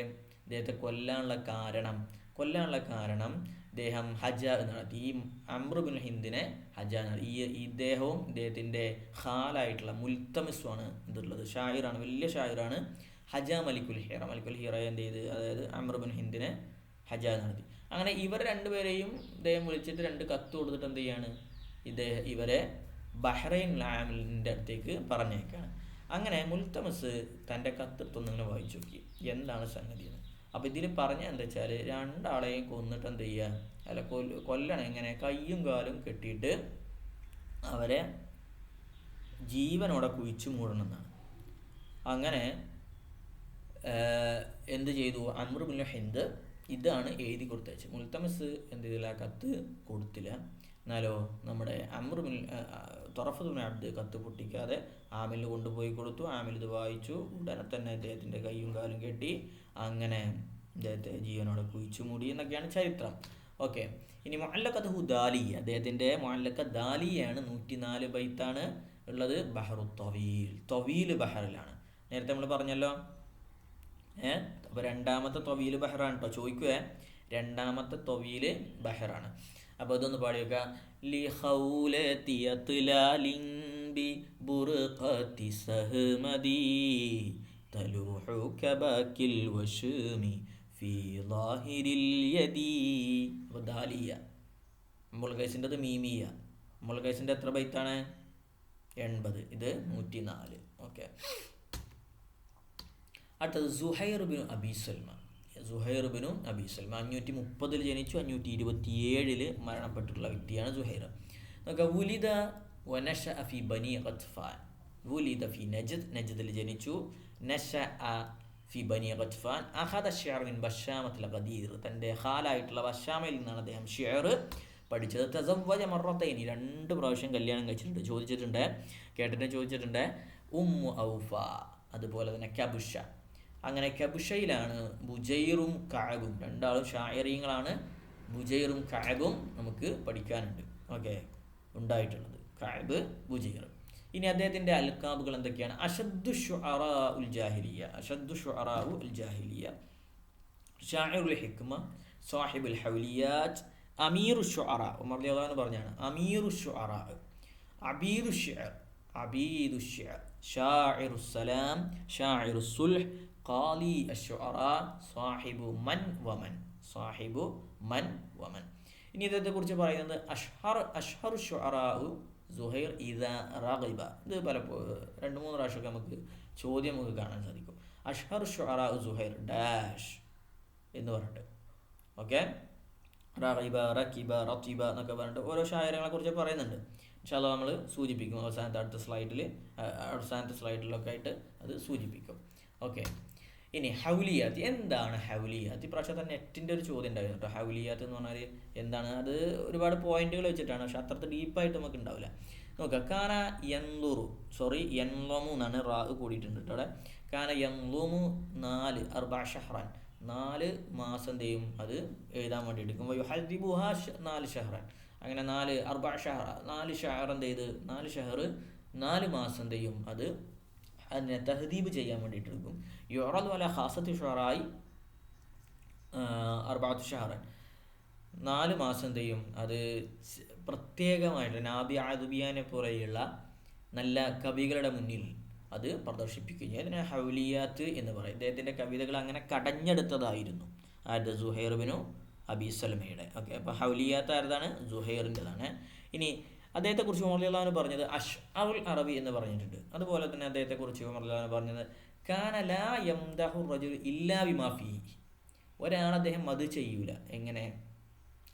ഇദ്ദേഹത്തെ കൊല്ലാനുള്ള കാരണം? കൊല്ലാനുള്ള കാരണം ഇദ്ദേഹം ഹജ എന്നാണ്. ഈ അമ്രുബിൻ ഹിന്ദിനെ ഹജ എന്നാണ്. ഈ ഇദ്ദേഹവും ഇദ്ദേഹത്തിന്റെ ഹാലായിട്ടുള്ള മുൽത്തമിസുമാണ് ഇതുള്ളത് ഷാഹിറാണ് വലിയ ഷാഹിറാണ് ഹജ മലിക്കുൽ ഹീറ. മലിക്കുൽ ഹീറ എന്ത് ചെയ്ത്? അതായത് അമ്രുബിൻ ഹിന്ദിനെ ഹജ നടത്തി അങ്ങനെ ഇവർ രണ്ടുപേരെയും ഇദ്ദേഹം വിളിച്ചിട്ട് രണ്ട് കത്ത് കൊടുത്തിട്ട് എന്ത് ചെയ്യാണ്? ഇദ്ദേഹം ഇവരെ ബഹ്റൈൻ ലാമിലിന്റെ അടുത്തേക്ക് പറഞ്ഞേക്കാണ് അങ്ങനെ മുൽത്തമസ് തന്റെ കത്തെടുത്തൊന്നിങ്ങനെ വായിച്ചു നോക്കി. എന്താണ് സംഗതി എന്ന്. അപ്പോൾ ഇതിൽ പറഞ്ഞ എന്താ വെച്ചാൽ രണ്ടാളെയും കൊന്നിട്ട് എന്ത് ചെയ്യുക അല്ല കൊല്ല കൊല്ലണം. ഇങ്ങനെ കയ്യും കാലും കെട്ടിയിട്ട് അവരെ ജീവനോടെ കുഴിച്ചു മൂടണം എന്നാണ്. അങ്ങനെ എന്ത് ചെയ്തു? അമ്രുബുൽ ഹിന്ദ് ഇതാണ് എഴുതി കൊടുത്തയച്ചത്. മുൽത്തമസ് എന്ത് ചെയ്തില്ല? കത്ത് കൊടുത്തില്ല. എന്നാലോ നമ്മുടെ അമ്രുമിൽ തുറഫുദിന് അബ്ദ് കത്ത് പൊട്ടിക്കാതെ ആമിൽ കൊണ്ടുപോയി കൊടുത്തു. ആമിൽ ഇത് വായിച്ചു. ഉടനെ തന്നെ അദ്ദേഹത്തിന്റെ കൈയും കാലും കെട്ടി അങ്ങനെ അദ്ദേഹത്തെ ജീവനോടെ കുഴിച്ചു മൂടി എന്നൊക്കെയാണ് ചരിത്രം. ഓക്കെ. ഇനി മൊല്ലക്കത്ത് ദാലിയ. അദ്ദേഹത്തിന്റെ മൊല്ലക്ക ദാലിയാണ് നൂറ്റി നാല് ബൈത്താണ് ഉള്ളത്. ബഹറു തൊവീൽ. തൊവീൽ ബഹറിലാണ്. നേരത്തെ നമ്മൾ പറഞ്ഞല്ലോ ഏ? അപ്പോൾ രണ്ടാമത്തെ തൊവീൽ ബഹ്റാണ് കേട്ടോ ചോദിക്കുവേ രണ്ടാമത്തെ തൊവീൽ ബഹ്റാണ്. അപ്പോൾ ഇതൊന്ന് പാടി വെക്കുക ലിഹൗലത്തിയത്ലാലിംബി ബുർഖത്തി സഹമദി തലൂഹു ഫീ ലാഹിരിൽ യദി. അപ്പോൾ ദാലിയ മീമിയ മുൾഗൈസിന്റെ എത്ര ബൈത്താണ്? എൺപത്. ഇത് നൂറ്റി നാല് ഓക്കെ. അടുത്തത് സുഹൈർ അബി സൽമ സുഹൈർ അബി സൽമ അഞ്ഞൂറ്റി മുപ്പതിൽ ജനിച്ചു അഞ്ഞൂറ്റി ഇരുപത്തി മരണപ്പെട്ടിട്ടുള്ള വ്യക്തിയാണ് സുഹൈർ. നോക്കുക വുലിദ വനഷ അഫി ബനി ഖത്ഫാൻ വുലിദ ഫി നജദ് നജദിൽ ജനിച്ചു. നഷ അ ഫി ബനി ഖത്ഫാൻ അഹദ ഷിയർ മിൻ ഖദീർ. തന്റെ ഹാലായിട്ടുള്ള ബഷാമയിൽ നിന്നാണ് അദ്ദേഹം ഷിയർ പഠിച്ചത്. തസവ്വജ മറത്തൈനി രണ്ട് പ്രാവശ്യം കല്യാണം കഴിച്ചിട്ടുണ്ട്. ചോദിച്ചിട്ടുണ്ട്. കേട്ടിട്ട് ചോദിച്ചിട്ടുണ്ട്. Ummu Awfa. അതുപോലെ തന്നെ കബുഷ. അങ്ങനെ കബുഷയിലാണ് ബുജൈറും കാബും രണ്ടാളും ഷായറീങ്ങളാണ് ബുജൈറും കാബും നമുക്ക് പഠിക്കാനുണ്ട്. ഓക്കെ ഉണ്ടായിട്ടുള്ളത്. കാബ് ബുജൈർ ഇനി അദ്ദേഹത്തിന്റെ അൽക്കാബുകൾ എന്തൊക്കെയാണ്? അഷദ്ദു ഷുഅറ ഉൽ ജാഹിലിയ. അഷദ്ദു ഷുഅറ ഉൽ ജാഹിലിയ. ഷാഹിറുൽ ഹിക്മ സാഹിബുൽ ഹൗലിയാറ്റ് അമീറു ഷുഅറ. ഉമർ ലിയാന്ന് പറഞ്ഞാണ് അമീറു ഷുഅറ. അബീറു ഷിഅർ അബീദു ഷിഅർ. ഷാഇറു സലാം ഷാഇറു സുൽഹ് ഖാലി അഷുഅറ സാഹിബു മൻ വമൻ സാഹിബു മൻ വമൻ ഇനി ഇദ്ദേഹത്തെ കുറിച്ച് പറയുന്നത് അഷ്ഹർ അഷ്ഹർ ഷുഅറാഉ സുഹൈർ ഇദ റഗിബ. ഇത് പലപ്പോഴും രണ്ട് മൂന്ന് പ്രാവശ്യമൊക്കെ നമുക്ക് ചോദ്യം നമുക്ക് കാണാൻ സാധിക്കും. അഷ്ഹർ ഷുഅറാഉ സുഹൈർ ഡാഷ് എന്ന് പറഞ്ഞിട്ട്. ഓക്കെ? റഹിബ റക്കിബ റത്തിബ എന്നൊക്കെ പറഞ്ഞിട്ട് ഓരോ ഷായരങ്ങളെ കുറിച്ച് പറയുന്നുണ്ട്. ഇൻഷാല്ല നമ്മൾ സൂചിപ്പിക്കും. അവസാനത്തെ അടുത്ത സ്ലൈഡിൽ അവസാനത്തെ സ്ലൈഡിലൊക്കെ ആയിട്ട് അത് സൂചിപ്പിക്കും. ഓക്കെ? ഇനി ഹൗലിയാത്ത് എന്താണ് ഹൗലിയാത്ത്? പ്രാവശ്യം തന്നെ നെറ്റിന്റെ ഒരു ചോദ്യം ഉണ്ടായിരുന്നു കേട്ടോ. ഹൗലിയാത്ത് എന്ന് പറഞ്ഞാൽ എന്താണ്? അത് ഒരുപാട് പോയിന്റുകൾ വെച്ചിട്ടാണ് പക്ഷെ അത്ര ഡീപ്പായിട്ട് നമുക്ക് ഉണ്ടാവില്ല. നോക്കുക കാന യൻലുറു സോറി യൻലോമു എന്നാണ് റാ കൂടിയിട്ടുണ്ട് കേട്ടോ അവിടെ. കാന യൻലുമു നാല് അർബ ഷഹ്റാൻ. നാല് മാസം എന്തെയും അത് എഴുതാൻ വേണ്ടി എടുക്കുമ്പോൾ യു യുഹദിബുഹ നാല് ഷഹ്റാൻ. അങ്ങനെ നാല് അർബ ഷഹർ നാല് ഷഹർ എന്ത് ചെയ്ത്? നാല് ഷഹർ നാല് മാസം എന്തെയും അത് അതിനെ തഹദീബ് ചെയ്യാൻ വേണ്ടിയിട്ട് എടുക്കും. യുറൽ വല ഹാസത്ത് ഷുറായി അർബാത്ത് ഷഹറൻ. നാല് മാസം എന്ത് അത് പ്രത്യേകമായിട്ട് നാബി ആദുബിയാനെ പോലെയുള്ള നല്ല കവികളുടെ മുന്നിൽ അത് പ്രദർശിപ്പിക്കുകയും അതിനെ ഹൗലിയാത്ത് എന്ന് പറയും. ഇദ്ദേഹത്തിന്റെ കവിതകൾ അങ്ങനെ കടഞ്ഞെടുത്തതായിരുന്നു. ആരുടെ? സുഹൈർബിനു അബി സൽമയുടെ. ഓക്കെ അപ്പോൾ ഹൗലിയാത്ത് ആരതാണ്? സുഹൈറിന്റെതാണ്. ഇനി അദ്ദേഹത്തെക്കുറിച്ച് ഉമർലാൻ പറഞ്ഞത് അഷ് അറുൽ അറബി എന്ന് പറഞ്ഞിട്ടുണ്ട്. അതുപോലെ തന്നെ അദ്ദേഹത്തെക്കുറിച്ച് ഉമർലാൻ പറഞ്ഞത് കാന ലാ യംദഹു റജുൽ ഇല്ലാ ഒരാൾ അദ്ദേഹം അത് ചെയ്യൂല. എങ്ങനെ?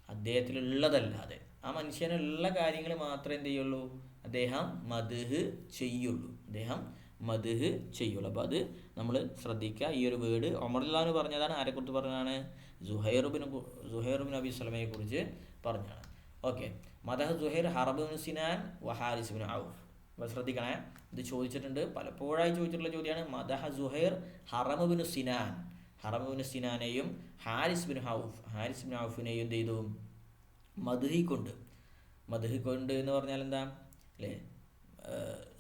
അദ്ദേഹത്തിലുള്ളതല്ലാതെ. ആ മനുഷ്യനുള്ള കാര്യങ്ങൾ മാത്രമേ എന്ത് ചെയ്യുള്ളൂ? അദ്ദേഹം മധുഹ് ചെയ്യുള്ളൂ. അദ്ദേഹം മധുഹ് ചെയ്യുള്ളൂ. അപ്പോൾ അത് നമ്മൾ ശ്രദ്ധിക്കുക. ഈ ഒരു വേർഡ് ഒമർലാന്ന് പറഞ്ഞതാണ്. ആരെക്കുറിച്ച് പറഞ്ഞതാണ്? സുഹൈറുബിൻ സുഹൈറുബിൻ നബി സ്വലമയെ കുറിച്ച് പറഞ്ഞതാണ്. ഓക്കെ. മദഹ ജുഹൈർ ഹറബ് സിനാൻ വഹാരിസുബിൻ ഔഫ്. അപ്പോൾ ശ്രദ്ധിക്കണേ ഇത് ചോദിച്ചിട്ടുണ്ട്. പലപ്പോഴായി ചോദിച്ചിട്ടുള്ള ചോദ്യമാണ് Madaha Zuhair Haram bin Sinan. Haram bin സിനാനെയും Harith bin Awf Harith bin ഹൗഫിനെയും എന്ത് ചെയ്തു? മദഹി കൊണ്ട്. മദഹി മധുഹിക്കൊണ്ട് എന്ന് പറഞ്ഞാൽ എന്താ? അല്ലേ?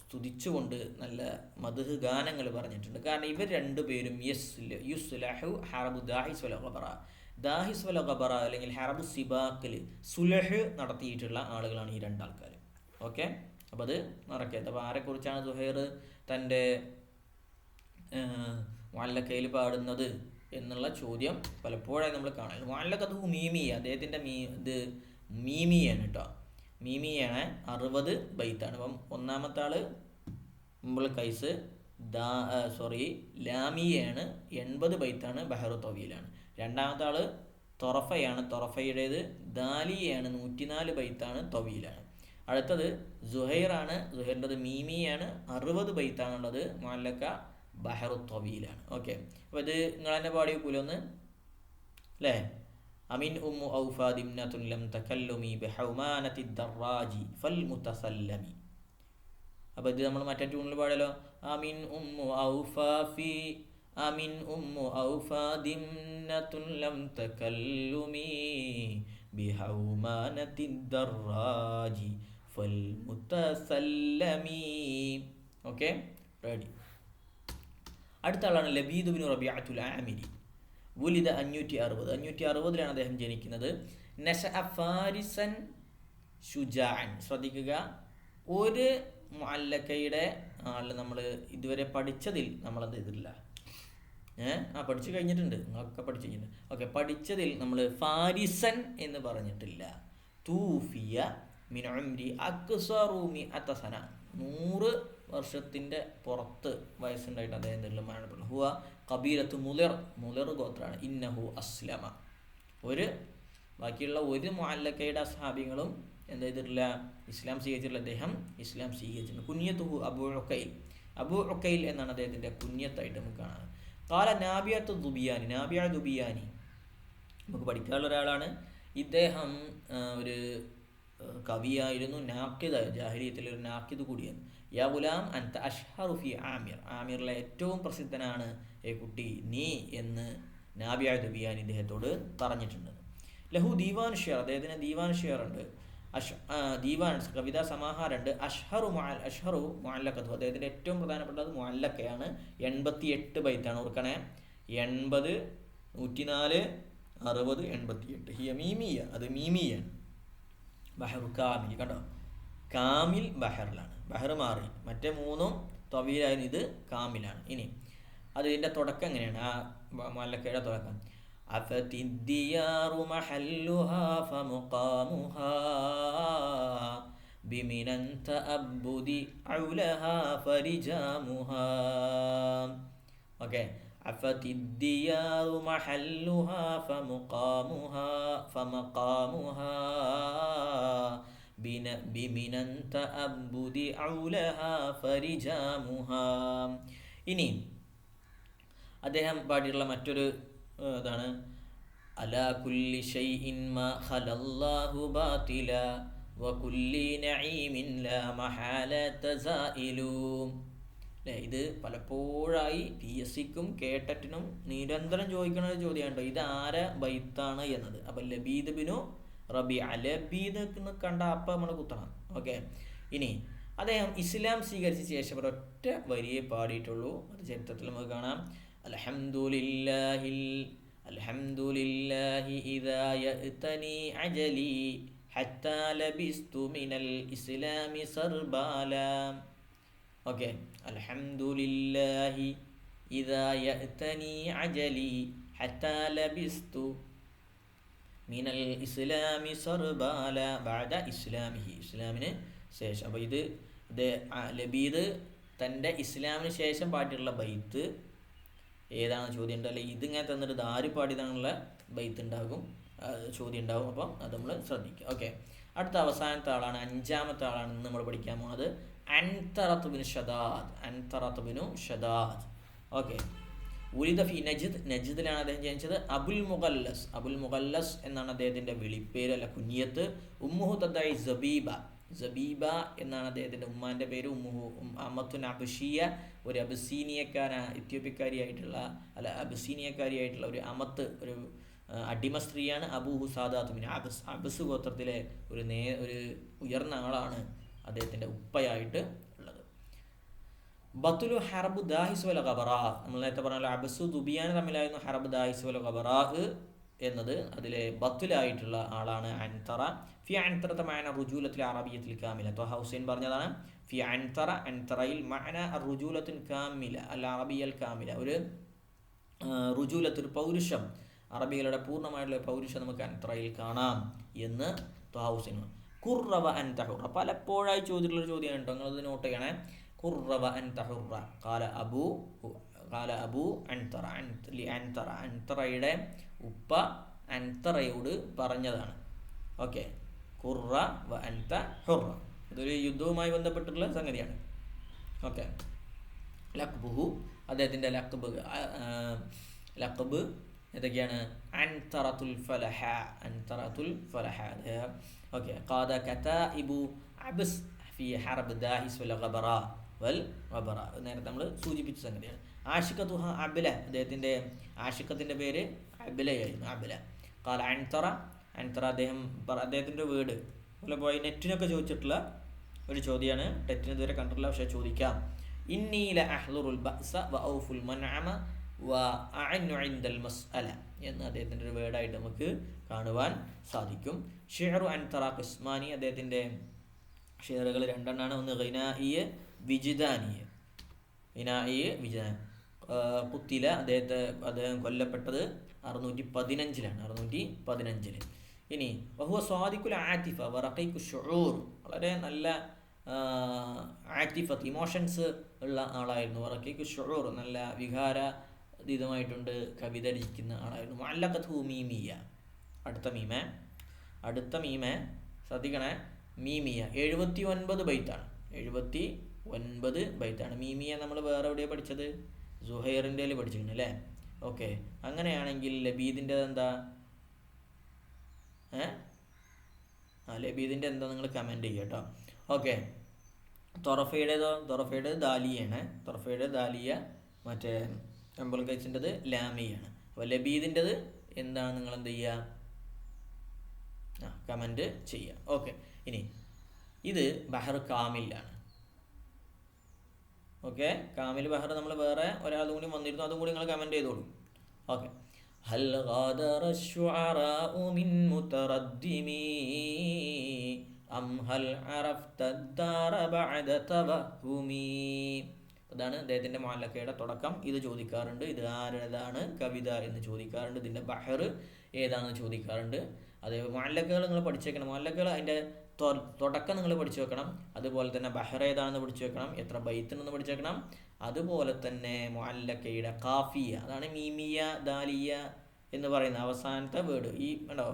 സ്തുതിച്ചുകൊണ്ട് നല്ല മധുഹ് ഗാനങ്ങൾ പറഞ്ഞിട്ടുണ്ട്. കാരണം ഇവർ രണ്ടുപേരും യസ് ലഹു ഹറബു ദാഹിസ് വല ഖബറ ദാഹിസ് വല ഖബറ അല്ലെങ്കിൽ ഹറബു സിബാക്കിൽ സുലഹ് നടത്തിയിട്ടുള്ള ആളുകളാണ് ഈ രണ്ടാൾക്കാർ. ഓക്കെ? അപ്പോൾ അത് മറക്കരുത്. അപ്പോൾ ആരെക്കുറിച്ചാണ് സുഹൈർ തന്റെ വാലക്കയിൽ പാടുന്നത് എന്നുള്ള ചോദ്യം പലപ്പോഴായി നമ്മൾ കാണാൻ മുല്ലക്കത്ത് മീമി അദ്ദേഹത്തിന്റെ മീ ഇത് മീമിയാണ് കേട്ടോ. മീമിയാണ് അറുപത് ബൈത്താണ്. അപ്പം ഒന്നാമത്തെ ആൾ മുമ്പുള്ള കൈസ് ദാ സോറി ലാമിയാണ് എൺപത് ബൈത്താണ് ബഹറു തൊവിയിലാണ് രണ്ടാമത്തെ ആൾ തൊറഫയാണ്. തൊറഫയുടേത് ദാലിയാണ് നൂറ്റിനാല് ബൈത്താണ് തൊവിയിലാണ് അടുത്തത് ജുഹൈറാണ് ജുഹൈറിന്റെത് മീമിയാണ് അറുപത് ബൈത്താണുള്ളത്. മാലക്ക ബഹറു തൊവിയിലാണ് ഓക്കെ. അപ്പോൾ ഇത് നിങ്ങൾ തന്നെ പാടി വെക്കൂലൊന്ന് അല്ലേ അമിൻ ഉമ്മു ഔഫ തക്കല്ലുമി ലം തകല്ലുമി ബിഹൗമാനത്തി ദറാജി ഫൽ മുത്തസല്ലമി അപ്പോൾ ഇത് നമ്മൾ മറ്റേ ട്യൂണിൽ പാടലോ അമിൻ ഉമ്മു ഔഫ ഔഫ ദിംനത്തുൻ ലം തകല്ലുമി ബിഹൗമാനതി ദറാജി ഫൽ മുതസല്ലമി ഓക്കെ റെഡി അടുത്ത ആളാണ് ലബീദ് ബിൻ റബിഅത്തുൽ ആമിരി വുലിദ അഞ്ഞൂറ്റി അറുപത് അഞ്ഞൂറ്റി അറുപതിലാണ് അദ്ദേഹം ജനിക്കുന്നത്. നഷ ഫാരിസൻ ഷുജാൻ. ശ്രദ്ധിക്കുക. ഒരു മുല്ലക്കയുടെ ആൾ നമ്മൾ ഇതുവരെ പഠിച്ചതിൽ നമ്മളത് ഇതില്ല. ഏഹ് ആ പഠിച്ചു കഴിഞ്ഞിട്ടുണ്ട്. നിങ്ങളൊക്കെ പഠിച്ചു കഴിഞ്ഞിട്ട് ഓക്കെ പഠിച്ചതിൽ നമ്മൾ ഫാരിസൻ എന്ന് പറഞ്ഞിട്ടില്ല. തൂഫിയ മിനുംരി അക്സറൂമി അത്തസന നൂറ് വർഷത്തിന്റെ പുറത്ത് വയസ്സുണ്ടായിട്ട് അദ്ദേഹം എന്തെങ്കിലും മരണപ്പെട്ടു. ഹുവ കബീരത്ത് മുലർ മുലർ ഗോത്രാണ് ഇന്നഹു അസ്ലമ. ഒരു ബാക്കിയുള്ള ഒരു മുഅല്ലക്കയുടെ അസ്ഹാബികളും എന്ത് ചെയ്തിട്ടില്ല? ഇസ്ലാം സ്വീകരിച്ചിട്ടില്ല. അദ്ദേഹം ഇസ്ലാം സ്വീകരിച്ചിട്ടുണ്ട്. കുഞ്ഞത്തുഹു അബു ഉക്കൈൽ അബു ഉക്കൈൽ എന്നാണ് അദ്ദേഹത്തിന്റെ കുഞ്ഞത്തായിട്ട് നമുക്ക് കാണാൻ കാല നാബിയത്ത് ദുബിയാനി നാബിയ ദുബിയാനി. നമുക്ക് പഠിക്കാനുള്ള ഒരാളാണ്. ഇദ്ദേഹം ഒരു കവിയായിരുന്നു നാക്കിദ് ജാഹിരിയത്തിൽ ഒരു നാക്കിദ് കൂടിയാണ്. യാ ഗുലാം അൻത അഷ്ഹറുഫി ആമിർ. ആമിറിലെ ഏറ്റവും പ്രസിദ്ധനാണ് ഏ കുട്ടി നീ എന്ന് നാബിയ ദുബിയാനി ഇദ്ദേഹത്തോട് പറഞ്ഞിട്ടുണ്ട്. ലഹു ദീവാൻ ഷെയർ അദ്ദേഹത്തിന് ദീവാൻ ഷെയർ ഉണ്ട്. അഷ് ദീവാൻ കവിതാ സമാഹാരമുണ്ട് അഷ്ഹറു മുഅൽ അഷ്ഹറു മുഅല്ലക്കത്തു അദ്ദേഹത്തിന്റെ ഏറ്റവും പ്രധാനപ്പെട്ടത് മുഅല്ലക്കയാണ് എൺപത്തി എട്ട് ബൈത്താണ് ഓർക്കണേ. എൺപത് നൂറ്റിനാല് അറുപത് എൺപത്തി എട്ട് ഹിയ മീമിയ അത് മീമിയാണ് ബഹറു കാമിൽ കണ്ടോ? കാമിൽ ബഹറിലാണ്. ബഹർ മാറി. മറ്റേ മൂന്നും തൊവീലായിരുന്നു. ഇത് കാമിലാണ്. ഇനി അതിന്റെ തുടക്കം എങ്ങനെയാണ്? ആ മുല്ലക്കയുടെ തുടക്കം. أفتي الديار محلها فمقامها بمن تأبد عولها فرجامها أوكي عفت الديار محلها فمقامها فمقامها بمن تأبد عولها فرجامها ഇനി അദ്ദേഹം പാടിയിട്ടുള്ള മറ്റൊരു ഇതാണ് അലാ കുല്ലി മാ ഖലല്ലാഹു ബാതില നഈമിൻ ലാ മഹാല ഇത് പലപ്പോഴായി പി എസ് സിക്കും കേട്ടറ്റിനും നിരന്തരം ചോദിക്കുന്ന ഒരു ചോദ്യമുണ്ടോ ഇത് ആരെ ബൈത്താണ് എന്നത്? അപ്പം ലബീദ് ബിനു റബി അലബീദ് എന്ന് കണ്ട അപ്പം നമ്മൾ കുത്തണം. ഓക്കെ. ഇനി അദ്ദേഹം ഇസ്ലാം സ്വീകരിച്ച ശേഷം ഒരൊറ്റ വരിയെ പാടിയിട്ടുള്ളൂ. അത് ചരിത്രത്തിൽ നമുക്ക് കാണാം. അൽഹംദുലില്ലാഹിൽ അൽഹംദുലില്ലാഹി ഇദാ يأتني അജലി ഹത്താ ലബിസ്തു മിനൽ ഇസ്ലാമി സർബാല. ഓക്കെ. അൽഹംദുലില്ലാഹി ഇദാ യഅ്തനി അജലി ഹത്താ ലബിസ്തു മിനൽ ഇസ്ലാമി സർബാല ബഅദ ഇസ്ലാമിഹി. ഇസ്ലാമിന് ശേഷം. അപ്പോൾ ഇത് ലബീദ് തന്റെ ഇസ്ലാമിന് ശേഷം പാട്ടിയുള്ള ബൈത്ത് ഏതാണ് ചോദ്യം ഉണ്ട്? അല്ലെങ്കിൽ ഇതിങ്ങനെ തന്നിട്ട് പാടിയതാണുള്ള ബൈത്ത് ഉണ്ടാകും. ചോദ്യം ഉണ്ടാകും. അപ്പം അത് നമ്മൾ ശ്രദ്ധിക്കുക. ഓക്കെ അടുത്ത അവസാനത്തെ ആളാണ് അഞ്ചാമത്തെ ആളാണ് ഇന്ന് നമ്മൾ പഠിക്കാൻ പോകുന്നത് അൻതറത്തുബിന് ഷദാദ്. അൻതറത്തുബിനു ഷദാദ്. ഓക്കെ ഉലിദ ഫി നജിദ്. നജിദിലാണ് അദ്ദേഹം ജനിച്ചത്. അബുൽ മുഗല്ലസ് അബുൽ മുഗല്ലസ് എന്നാണ് അദ്ദേഹത്തിന്റെ വിളിപ്പേര് അല്ല കുഞ്ഞിയത്ത്. ഉമ്മുഹു തദ്ദായി സബീബ. സബീബ എന്നാണ് അദ്ദേഹത്തിന്റെ ഉമ്മാന്റെ പേര്. ഉമ്മുഹു അമ്മത്തുൻ അബഷീയ ഒരു അബസീനിയക്കാര ഇത്യോപ്യക്കാരിയായിട്ടുള്ള അല്ല അബസീനിയക്കാരിയായിട്ടുള്ള ഒരു അമത്ത് ഒരു അടിമ സ്ത്രീയാണ് അബൂഹു ഹുസാദാത്തുമിൻ അബസ്. അബസ് ഗോത്രത്തിലെ ഒരു നേ ഒരു ഉയർന്ന ആളാണ് അദ്ദേഹത്തിന്റെ ഉപ്പയായിട്ട് ഉള്ളത്. ബത്തുലു ഹറബു ദാഹിസ് വല ഖബറ. നമ്മൾ നേരത്തെ പറഞ്ഞല്ലോ അബസു ദുബിയാൻ തമ്മിലായിരുന്നു ഹറബ് ദാഹിസ് വല ഖബറ എന്നത്. അതിലെ ബത്തുലായിട്ടുള്ള ആളാണ് അൻതറ. ഫി അൻതറ മാന റുജൂലത്തിൽ അറബിയത്തിൽ കാമില. ത്വഹ ഹുസൈൻ പറഞ്ഞതാണ് ഫി അൻതറ അൻതറയിൽ മാന റുജൂലത്തിൻ കാമില അൽ അറബിയൽ കാമില. ഒരു റുജൂലത്ത് ഒരു പൗരുഷം അറബികളുടെ പൂർണമായിട്ടുള്ള പൗരുഷം നമുക്ക് അൻതറയിൽ കാണാം എന്ന് ത്വഹ ഹുസൈൻ കുർറവ അൻ തഹുറ. പലപ്പോഴായി ചോദിച്ചിട്ടുള്ള ചോദ്യമാണ് കേട്ടോ നിങ്ങളത് നോട്ട് ചെയ്യണേ. കുർറവ അൻ തഹുറ. കാല അബു കാല അബു അൻതറ. അൻതറ. അൻതറയുടെ ഉപ്പ അൻതറയോട് പറഞ്ഞതാണ്. ഓക്കെ. കുർറ വ അൻത ഹുറ. ഇതൊരു യുദ്ധവുമായി ബന്ധപ്പെട്ടിട്ടുള്ള സംഗതിയാണ്. ഓക്കെ. ലക്ബുഹു അദ്ദേഹത്തിന്റെ ലക്ബ് ലക്ബ് ഏതൊക്കെയാണ്? അൻതറത്തുൽ ഫലഹ അൻതറത്തുൽ ഫലഹ അദ്ദേഹം ഓക്കെ. ഖാദ കതാഇബു അബ്സ് ഫി ഹർബ് ദാഹിസ് വൽ ഖബറ വൽ ഖബറ. നേരത്തെ നമ്മൾ സൂചിപ്പിച്ച സംഗതിയാണ്. ആഷിഖത്തുഹ അബില അദ്ദേഹത്തിന്റെ ആഷിഖത്തിന്റെ പേര് അബിലയായിരുന്നു അബില. കാല അൻതറ അൻതറ അദ്ദേഹം അദ്ദേഹത്തിന്റെ വീട്. അതുപോലെ പോയി നെറ്റിനൊക്കെ ചോദിച്ചിട്ടുള്ള ഒരു ചോദ്യമാണ് ടെറ്റിന് ഇതുവരെ കണ്ടിട്ടില്ല പക്ഷേ ചോദിക്കാം. ഇന്നീല അഹ്ലുറുൽ ബഅസ വ മൻഅമ വ ഇൻദൽ മസ്അല എന്ന് അദ്ദേഹത്തിന്റെ ഒരു വേർഡായിട്ട് നമുക്ക് കാണുവാൻ സാധിക്കും. ഷെഹറു അൻതറ ഉസ്മാനി അദ്ദേഹത്തിന്റെ ഷെയറുകൾ രണ്ടെണ്ണാണ്. ഒന്ന് ഖിനായിയ വിജിദാനിയ ഖിനായിയ വിജിദാൻ കുത്തില അദ്ദേഹത്തെ അദ്ദേഹം കൊല്ലപ്പെട്ടത് അറുന്നൂറ്റി പതിനഞ്ചിലാണ്. അറുന്നൂറ്റി പതിനഞ്ചിൽ ഇനി ബഹുവ സ്വാദിക്കുൽ ആറ്റിഫ വറക്കൈക്കു ഷുറൂർ വളരെ നല്ല ആറ്റിഫത്ത് ഇമോഷൻസ് ഉള്ള ആളായിരുന്നു. വറക്കൈക്കു ഷുറൂർ നല്ല വികാര ഇതുമായിട്ടുണ്ട് കവിത രചിക്കുന്ന ആളായിരുന്നു. മല്ലക്കത്ത് മീമിയ. അടുത്ത മീമ. അടുത്ത മീമ. ശ്രദ്ധിക്കണേ. മീമിയ. എഴുപത്തി ഒൻപത് ബൈത്താണ്. എഴുപത്തി ഒൻപത് ബൈത്താണ്. മീമിയ നമ്മൾ വേറെ എവിടെയാണ് പഠിച്ചത്? സുഹൈറിന്റെ പഠിച്ചിരുന്നു അല്ലേ? ഓക്കെ. അങ്ങനെയാണെങ്കിൽ ലബീദിന്റെ എന്താ ഏ? ആ ലബീദിന്റെ എന്താ നിങ്ങൾ കമന്റ് ചെയ്യുക കേട്ടോ. ഓക്കെ തൊറഫയുടേതോ തൊറഫയുടെ ദാലിയാണ്. തൊറഫയുടെ ദാലിയ മറ്റേ എംബൽ കഴിച്ചിന്റെത് ലാമിയാണ്. അപ്പോൾ ലബീദിന്റെത് എന്താണ് നിങ്ങൾ എന്ത് ചെയ്യുക? ആ കമന്റ് ചെയ്യുക. ഓക്കെ ഇനി ഇത് ബഹർ കാമിലാണ്. ഓക്കെ കാമിൽ ബഹർ നമ്മൾ വേറെ ഒരാളും കൂടി വന്നിരുന്നു. അതും കൂടി നിങ്ങൾ കമന്റ് ചെയ്തോളൂ. ഓക്കെ هل غادر الشعراء من متردمي أم هل عرفت الدار بعد توهمي അതാണ് അദ്ദേഹത്തിൻ്റെ മാലക്കയുടെ തുടക്കം ഇത് ചോദിക്കാറുണ്ട് ഇത് ആരുടേതാണ് കവിത എന്ന് ചോദിക്കാറുണ്ട് ഇതിൻ്റെ ബഹർ ഏതാണെന്ന് ചോദിക്കാറുണ്ട് അതേ മാലക്കകൾ നിങ്ങൾ പഠിച്ചേക്കണം മാലക്കകൾ അതിൻ്റെ തൊ- തുടക്കം നിങ്ങൾ പഠിച്ചു വെക്കണം അതുപോലെ തന്നെ ബഹർ ഏതാണെന്ന് പഠിച്ചു വെക്കണം എത്ര ബൈത്തുണ്ടെന്ന് പഠിച്ചു വെക്കണം അതുപോലെ തന്നെ മുഅല്ലക്കയുടെ കാഫിയ അതാണ് മീമിയ ദാലിയ എന്ന് പറയുന്ന അവസാനത്തെ വേർഡ് ഈ ഉണ്ടോ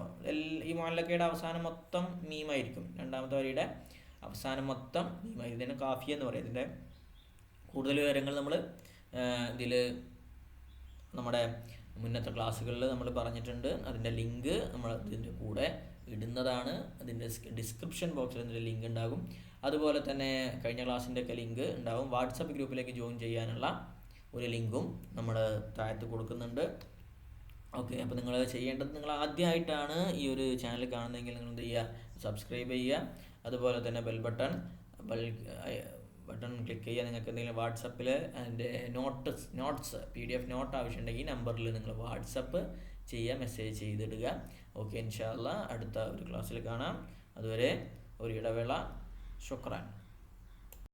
ഈ മുഅല്ലക്കയുടെ അവസാനം മൊത്തം മീമായിരിക്കും. രണ്ടാമത്തെ വരിയുടെ അവസാനം മൊത്തം മീമായി ഇതിന് കാഫിയ എന്ന് പറയും. ഇതിന്റെ കൂടുതൽ വിവരങ്ങൾ നമ്മൾ ഇതിൽ നമ്മുടെ മുന്നത്തെ ക്ലാസ്സുകളിൽ നമ്മൾ പറഞ്ഞിട്ടുണ്ട്. അതിന്റെ ലിങ്ക് നമ്മൾ ഇതിന്റെ കൂടെ ഇടുന്നതാണ്. അതിന്റെ ഡിസ്ക്രിപ്ഷൻ ബോക്സിൽ അതിന്റെ ലിങ്ക് ഉണ്ടാകും. അതുപോലെ തന്നെ കഴിഞ്ഞ ക്ലാസ്സിന്റെ ഒക്കെ ലിങ്ക് ഉണ്ടാവും. വാട്സപ്പ് ഗ്രൂപ്പിലേക്ക് ജോയിൻ ചെയ്യാനുള്ള ഒരു ലിങ്കും നമ്മൾ താഴത്ത് കൊടുക്കുന്നുണ്ട്. ഓക്കെ അപ്പോൾ നിങ്ങൾ ചെയ്യേണ്ടത് നിങ്ങൾ ആദ്യമായിട്ടാണ് ഈ ഒരു ചാനൽ കാണുന്നതെങ്കിൽ നിങ്ങൾ എന്ത് ചെയ്യുക? സബ്സ്ക്രൈബ് ചെയ്യുക. അതുപോലെ തന്നെ bell button bell button click ചെയ്യുക. നിങ്ങൾക്ക് എന്തെങ്കിലും വാട്സപ്പിൽ അതിന്റെ notes notes P D F note ആവശ്യമുണ്ടെങ്കിൽ നമ്പറിൽ നിങ്ങൾ വാട്സപ്പ് ചെയ്യുക മെസ്സേജ് ചെയ്തിടുക. ഓക്കെ ഇൻഷാല്ല അടുത്ത ഒരു ക്ലാസ്സിൽ കാണാം. അതുവരെ ഒരു ഇടവേള. شكرا.